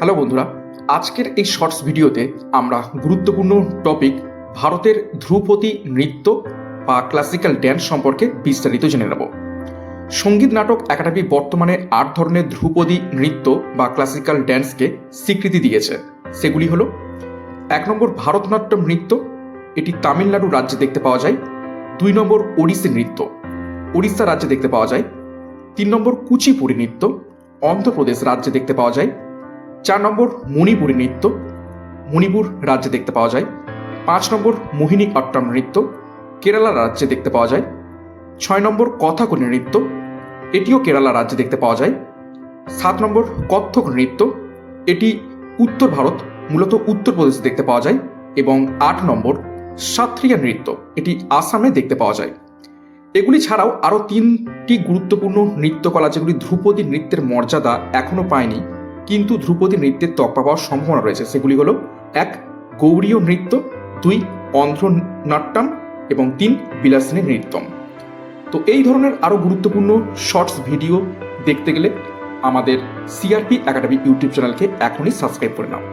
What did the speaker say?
Hello বন্ধুরা, আজকের এই শর্টস ভিডিওতে আমরা গুরুত্বপূর্ণ টপিক ভারতের ধ্রুপদী নৃত্য বা ক্লাসিক্যাল ড্যান্স সম্পর্কে বিস্তারিত জেনে নেব। সংগীত নাটক একাডেমি বর্তমানে আট ধরনের ধ্রুপদী নৃত্য বা ক্লাসিক্যাল ড্যান্সকে স্বীকৃতি দিয়েছে। সেগুলি হলো, এক নম্বর ভারতনাট্যম নৃত্য, এটি তামিলনাড়ু রাজ্যে দেখতে পাওয়া যায়। দুই নম্বর ওড়িশি নৃত্য উড়িষ্যা রাজ্যে দেখতে পাওয়া যায়। তিন নম্বর কুচিপুড়ি নৃত্য, অন্ধ্রপ্রদেশ রাজ্যে দেখতে পাওয়া যায়। চার নম্বর মণিপুরী নৃত্য। মণিপুর রাজ্যে দেখতে পাওয়া যায়। পাঁচ নম্বর মোহিনী অট্টম নৃত্য। কেরালা রাজ্যে দেখতে পাওয়া যায়। ছয় নম্বর কথাকলি নৃত্য। এটিও কেরালা রাজ্যে দেখতে পাওয়া যায়। সাত নম্বর কত্থক নৃত্য। এটি উত্তর ভারত, মূলত উত্তরপ্রদেশে দেখতে পাওয়া যায় এবং আট নম্বর সাত্রিয়া নৃত্য। এটি আসামে দেখতে পাওয়া যায়। এগুলি ছাড়াও আরও তিনটি গুরুত্বপূর্ণ নৃত্যকলা, যেগুলি ধ্রুপদী নৃত্যের মর্যাদা এখনও পায়নি। কিন্তু ধ্রুপদী নৃত্যের তক পাওয়ার সম্ভাবনা রয়েছে। সেগুলি হলো, এক, গৌরীয় নৃত্য, দুই অন্ধ্র নাট্যম এবং তিন, বিলাসিনী নৃত্যম। তো এই ধরনের আরও গুরুত্বপূর্ণ শর্টস ভিডিও দেখতে গেলে আমাদের সিআরপি একাডেমি ইউটিউব চ্যানেলকে এখনই সাবস্ক্রাইব করে নাও।